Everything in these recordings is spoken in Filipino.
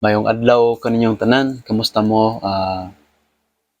Mayong adlaw kaninyong tanan, kamusta mo? Ah,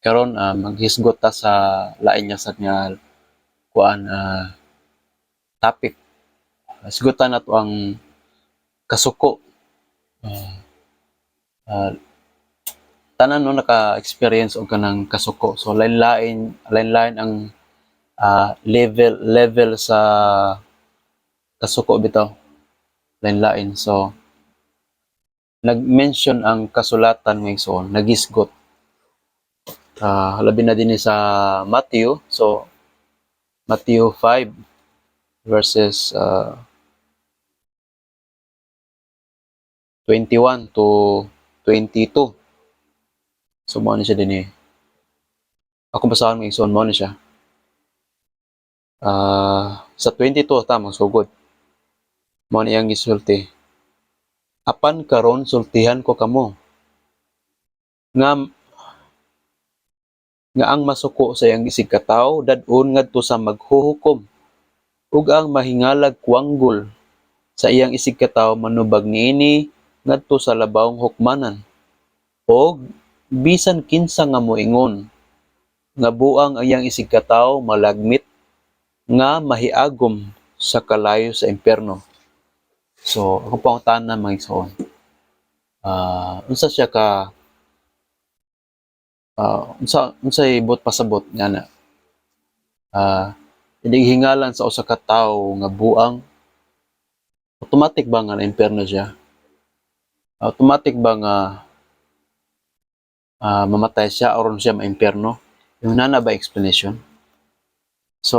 karon ah, maghisgot ta sa lain niya sa nga kuan ah, topic. Hisgutan nato ang kasuko. Ah, ah, tanan no naka-experience og kanang kasuko. So lain-lain lain-lain ang ah, level level sa kasuko bitaw. Lain-lain. So nag-mention ang kasulatan ng igsoon, nagisgot. Ah, labi na din sa Matthew. So, Matthew 5 verses ah, 21 to 22. So, mo siya din eh. Ako basahan mo igsoon mo siya. Ah, sa 22 tama sugod. Mo ni ang gisulti apan karon sultihan ko kamo. Nga nga ang masuko sa iyang isig katawo dadun ngadto sa maghuhukom. Ug ang mahingalag kuanggol sa iyang isig katawo manubag niini ngadto sa labawong hukmanan. Og bisan kinsa nga moingon nga buang ang iyang isig katawo malagmit nga mahiagom sa kalayo sa impierno So, ako pangutan na mga igsoon. Ah, unsa siya ka ah unsa unsa ibot pasabot nga na. Hindi hingalan sa usa ka tawo nga buang automatic ba nga na impierno siya? Automatic ba nga ah, mamatay siya aron siya ma-impierno? Yung nana ba explanation? So,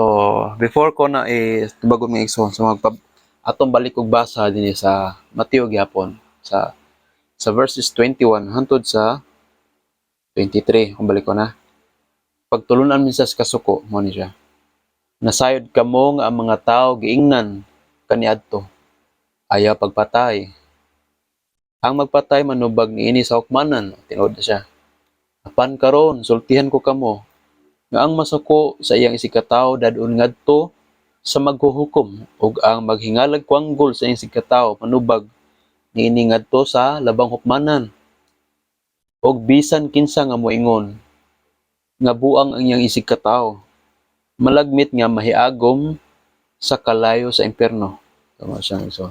before ko na eh, tubagon mga igsoon, so magpa, atong balik og basa dinhi sa Mateo gyapon sa sa verses 21 hangtod sa 23 kung balik ko na. Pagtulunan minsa sa kasuko mo ni siya. Nasayod kamo nga ang mga tao giingnan kaniadto. Ayaw pagpatay. Ang magpatay manubag niini sa hukmanan tinuod na siya. Apan karon sultihan ko kamo. Nga ang masuko sa iyang isikataw dadun ngadto sa maghuhukom ug ang maghingalag kuanggol sa iyang sigkatawo manubag niini ngadto sa labang hukmanan. Ug bisan kinsa nga moingon nga buang ang iyang isig katawo malagmit nga mahiagom sa kalayo sa impierno tama siyang iso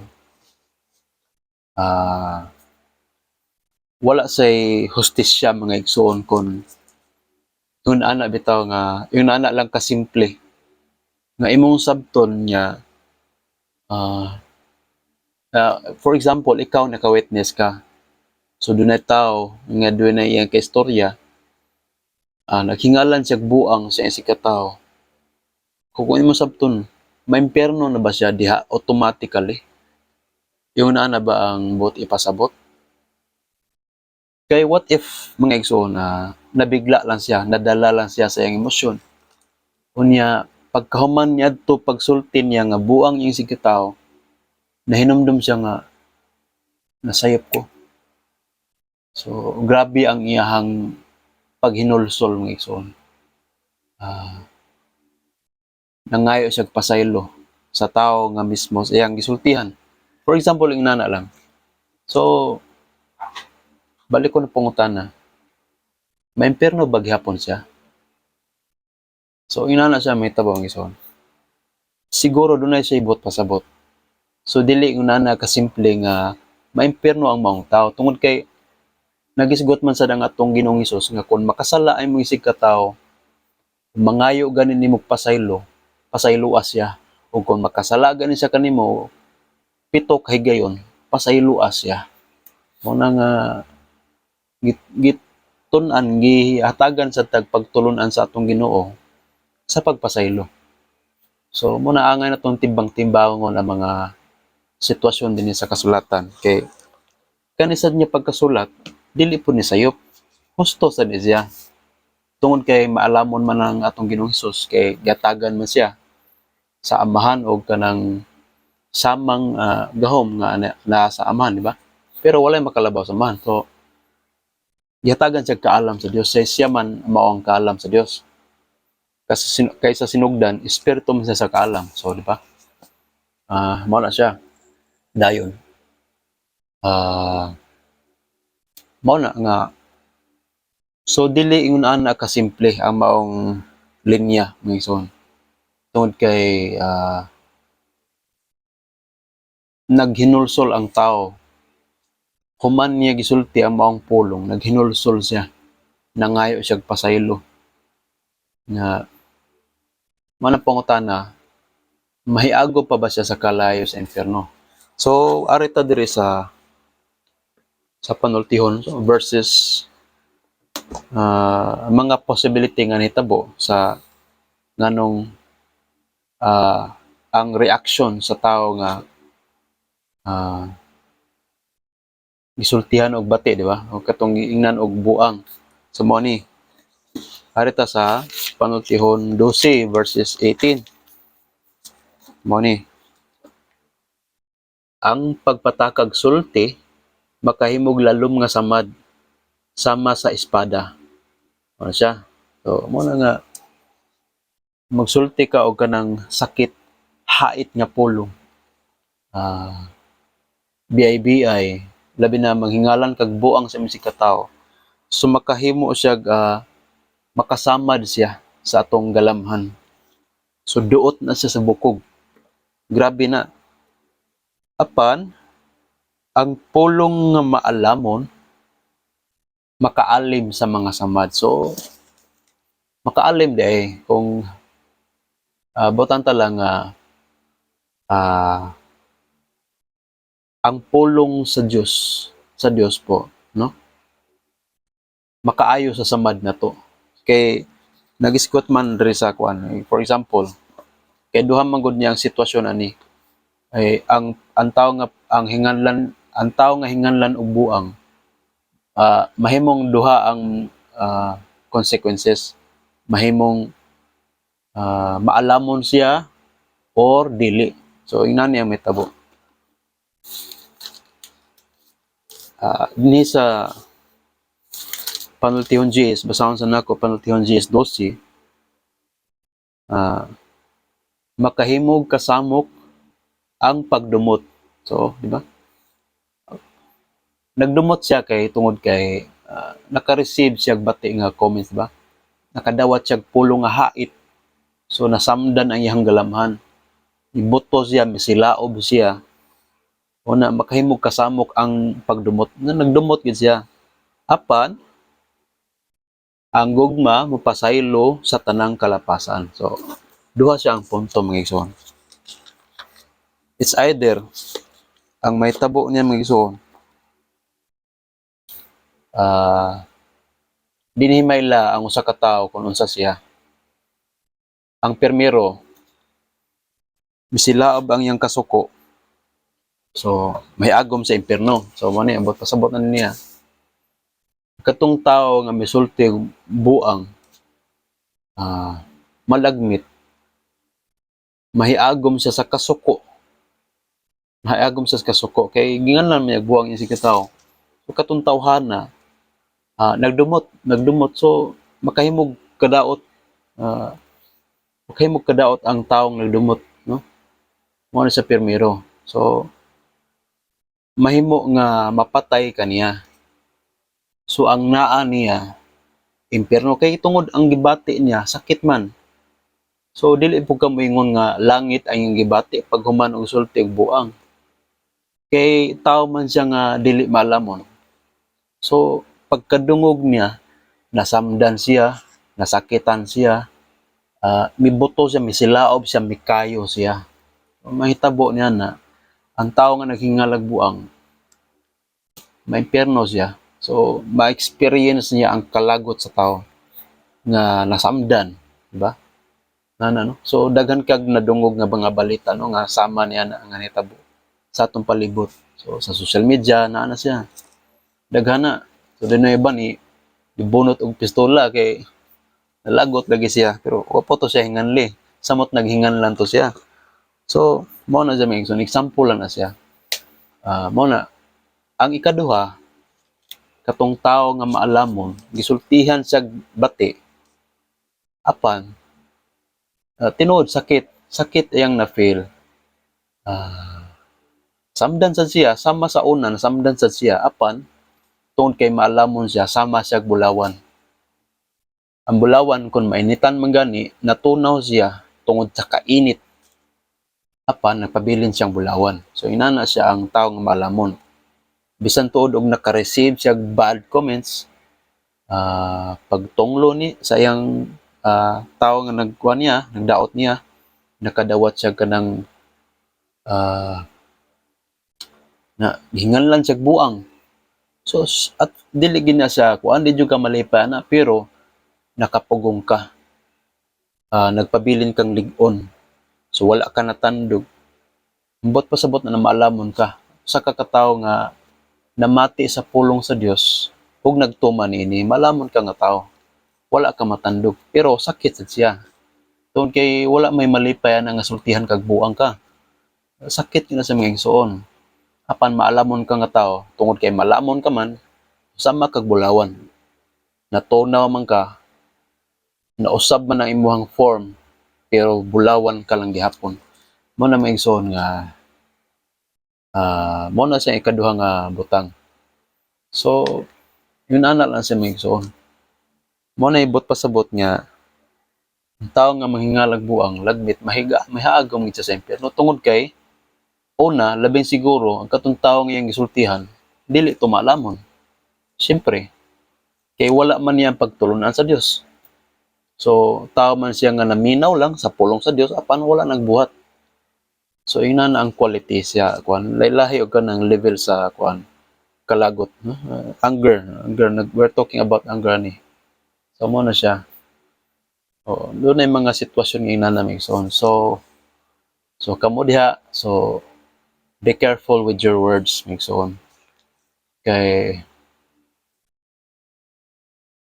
ah wala say hustisya mga igsoon kon yun ana bitaw nga yun ana lang kasimple nga imong sabton niya ah ah, for example ikaw naka-witness ka. So dunay tao nga na iyang kaistorya. Ah naghingalan siya buang sa iyang sikataw kung mo sabton maimpierno na ba siya diha? Automatically? Yung na na ba ang bot ipasabot? Kay what if mga igsoon na nabigla lang siya nadala lang siya sa iyang emosyon? Unya pagkahuman niya to pagsulti niya nga buang yung sigitaw nahinumdum siya nga nasayop ko. So grabe ang iyahang paghinulsol mga igsoon. Ah nangayo siya pasaylo sa tao nga mismo sa iyang gisultihan. For example yung nana lang. So balik ko na pangutana maimperno ba gihapon siya So, inana siya may tabang ison. Siguro dunay siya ibot pasabot. So, dili yung nana kasimple nga maimpirno ang maong tao. Tungod kay nagisgot man sa dang atong ginong Isos nga kung makasala ay mo isig ka tao, mangayo ganin ni mo pasaylo, pasayluas siya. O kung makasala ganin siya kanimo, pitok higayon, pasayluas siya. Muna nga git, git tunan gihatagan sa tagpagtulunan sa atong Ginoo sa pagpasaylo. So, muna angay na itong timbang-timbangon ang mga sitwasyon din sa kasulatan. Kay, kanisad niya pagkasulat, dili po ni sayop. Husto sa di siya. Tungod kay maalamon man ang atong Ginoong Hesus kay gatagan man siya sa amahan o kanang samang ah, gahom nga na, na sa amahan, di ba? Pero walay makalabaw sa amahan. So, gihatagan siya kaalam sa Dios. Say siya man mao ang kaalam sa Dios kasi sin- kaysa sinugdan, espiritu man sa kaalam. So, di ba? Ah, mao na siya. Dayon. Ah, mao na nga so dili ingon ana ka simple ang maong linya mga igsoon tungod kay ah, naghinulsol ang tao human niya gisulti ang maong pulong naghinulsol siya nangayo siya pasaylo nga mana pangutana mahiago pa ba siya sa kalayo sa impyerno so arita diri sa sa panultihon so, versus ah, mga possibility nga nitabo sa nganong ah, ang reaction sa tao nga ah, gisultihan og bati di ba? O katong giingnan og buang so mo ni harita sa panultihon 12 verses 18 mo ni ang pagpatakag sulti makahimog lalom nga samad sama sa espada. Ano siya? So mo na nga magsulti ka og kanang sakit hait nga pulong ah BIBI labi na manghingalan kag buang sa imong katawo so makahimo siya ah, makasamad siya sa atong galamhan. So duot na siya sa bukog. Grabe na. Apan ang pulong nga maalamon makaalim sa mga samad. So makaalim di ay kung uh, botan lang nga ah, ang pulong sa Dios sa Dios po no? Makaayo sa samad na to kay nagiskot man diri sa kuan. For example kay duha man gud niya ang sitwasyon ani. Ay ang ang tao nga ang hinganlan ang tao nga hinganlan og buang ah, mahimong duha ang ah, consequences. Mahimong ah, maalamon siya or dili. So ingnan niya may tabo. Ah, ni sa panultihon GS basahon sa nako panultihon GS 12 ah makahimog kasamok ang pagdumot. So di ba? Nagdumot siya kay tungod kay ah, naka-receive siya bati nga comments ba? Nakadawat siya pulong nga hait. So nasamdan ang iyang galamhan. Ibuto siya misilaob siya. O na makahimog kasamok ang pagdumot. Nga nagdumot gid siya. Apan ang gugma mapasaylo sa tanang kalapasan so duha siya ang punto mga igsoon it's either ang may tabo niya mga igsoon ah dinhimayla ang usa ka tawo kung unsa siya ang permero misilaob ang iyang kasuko So, may agom sa impyerno. So, mo ni ambot pasabot na niya. Katong tao nga misulti buang ah malagmit mahiagom siya sa kasuko. Mahiagom siya sa kasuko kay ginganlan may buang niya si tao. So katong tawhana ah nagdumot, nagdumot so makahimog kadaot ah makahimog kadaot ang taong nagdumot, no? Mo sa permiro. So, mahimo nga mapatay kaniya. So ang naa niya impyerno kay tungod ang gibati niya sakit man. So dili po ka moingon nga langit ang gibati pag human og sulti og buang. Kay tao man siya nga dili malamon. So pagkadungog niya nasamdan siya, nasakitan siya, ah, mibuto siya, misilaob siya, mikayo siya. Mahitabo niya na ang tao nga naghingalag buang, maimpyerno siya. So, ma-experience niya ang kalagot sa tao nga nasamdan, di ba? Na, na, no? So, daghan kag nadungog nga mga balita no nga sama niya na nga nitabo sa atong palibot. So, sa social media na na siya. Daghan na. So, din na iba ni ibunot og pistola kay nalagot lagi siya pero wa po to siya hinganli samot naghinganlan to siya so mo na may so, example lang na siya Ah, mo na ang ikaduha katong tao nga maalamon gisultihan sa bati apan ah, tinuod sakit sakit iyang na feel Ah, samdan sa siya sama sa una samdan sa siya apan tungod kay maalamon siya sama siya bulawan. Ang bulawan kung mainitan man gani natunaw siya tungod sa kainit. Apan nagpabilin siyang bulawan. So inana siya ang tao nga maalamon bisan tuod og naka-receive siya bad comments ah pagtunglo ni sa iyang ah, tao nga nagkuha niya nagdaot niya nakadawat siya kanang ah na hinganlan siya buang. So at dili na siya kuan di ka malipay na pero nakapugong ka. Ah, nagpabilin kang lig-on. So wala ka natandog. Ambot pasabot na namaalamon ka. Sa kakatawo nga namati sa pulong sa Dios ug nagtuman ini malamon ka nga tao. Wala ka matandog pero sakit sad siya. Tungod kay wala may malipay na nga sultihan kag buang ka. Sakit na sa mga igsoon apan maalamon ka nga tao tungod kay malamon ka man sama kag bulawan. Natunaw man ka nausab man ang imuhang form pero bulawan ka lang gihapon. Mo na maigsoon nga ah mo na sa ikaduha nga butang so yun ana lang sa maigsoon mo na ibot pasabot nga ang tao nga manghingalag buang lagmit mahiga mahiagom gid sa impyerno tungod kay una labing siguro ang katong tao nga iyang gisultihan dili to maalamon Siyempre, kay wala man niya pagtulunan sa Dios. So, tao man siya nga naminaw lang sa pulong sa Dios apan wala nagbuhat. So, ina na ang quality siya kuan laylahi og kanang level sa kuan kalagot no? Uh, anger anger. We're talking about anger ni. So mo na siya. Oh doon ay mga sitwasyon nga ina namin so so so kamo diha. So be careful with your words Migsoon kay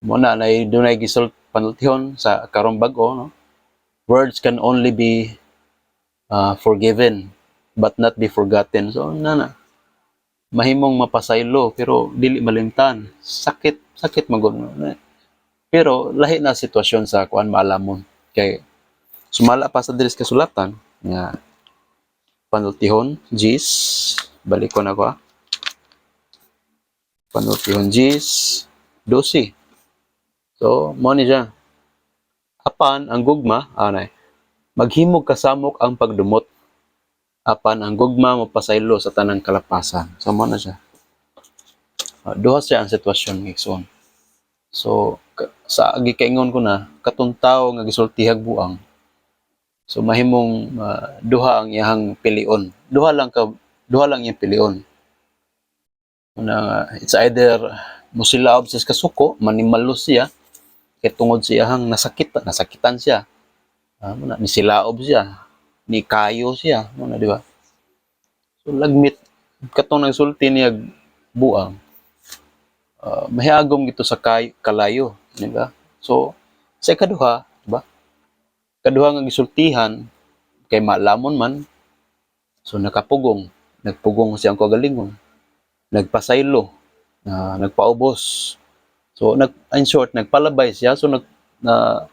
mo na na dunay gisult panultihon sa karong bag-o no? Words can only be uh, forgiven but not be forgotten. So na na. Mahimong mapasaylo pero dili malimtan sakit sakit magud pero lahi na sitwasyon sa kuan maalamon. Kay sumala pa sa diris kasulatan nga panultihon G's balik ko na ko ah. panultihon G's 12 So, mo ni siya. Apan ang gugma, anay, maghimog kasamok ang pagdumot. Apan ang gugma mapasaylo sa tanang kalapasan. So, mo na siya. Uh, duha siya ang sitwasyon ng. So, sa gikaingon ko na, katong tao nga gisultihag buang. So, mahimong ah, duha ang iyahang pilion. Duha lang ka, duha lang iyang pilion. Una, it's either musilaob sa kasuko, manimalos siya, kay tungod siya hang nasakit nasakitan siya ah mo na nisilaob siya ni kayo siya mo na di ba? So lagmit katong nagsulti niya buang ah, mahiagom gito sa kay, kalayo di ba? So sa ikaduha di ba? Kaduha nga gisultihan kay maalamon man so nakapugong nagpugong siya ang kagalingon nagpasaylo na nagpaubos. So nag in short nagpalabay siya so nag na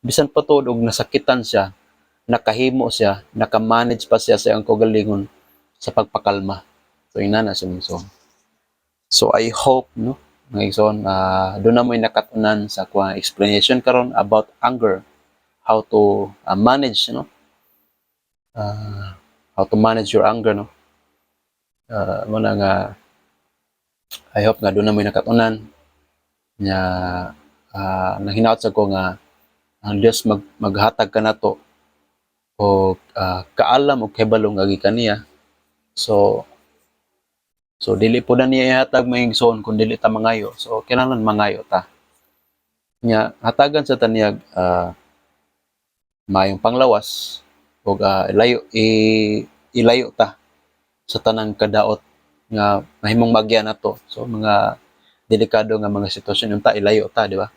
bisan pa to og nasakitan siya, nakahimo siya, nakamanage pa siya sa iyang kagalingon sa pagpakalma. So ina na siya so. I hope no mga igsoon uh, doon na mo nakatunan sa kwa explanation karon about anger how to uh, manage no uh, how to manage your anger no uh, mo na nga I hope nga doon na mo nakatunan nga uh, nahinaot sa ko nga ang Dios mag, maghatag ka nato o ah, kaalam o kebalong agi kaniya so so dili po na niya ihatag may igsoon kung dili ta mangayo. So kinahanglan mangayo ta. Nya hatagan sa taniyag ah, mayong panglawas o ilayo i, ilayo ta sa tanang kadaot nga mahimong magya nato. So mga delikado nga mga sitwasyon unta ilayo ta di ba?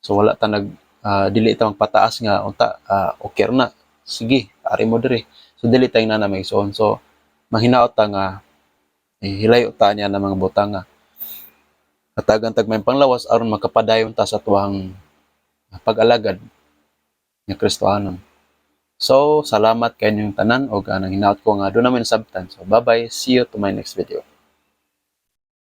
So wala ta nag ah, dili ta magpataas nga unta ah, okay na. Sige ari mo diri. So dili tay na na may so so mahinaot ta nga eh, hilayo ta niya ng mga butang nga hatagan tag may panglawas aron makapadayon ta sa tuwang pag-alagad ni Kristohanon so salamat kay inyong tanan og anang hinaot ko nga do namin sabtan. So bye bye see you to my next video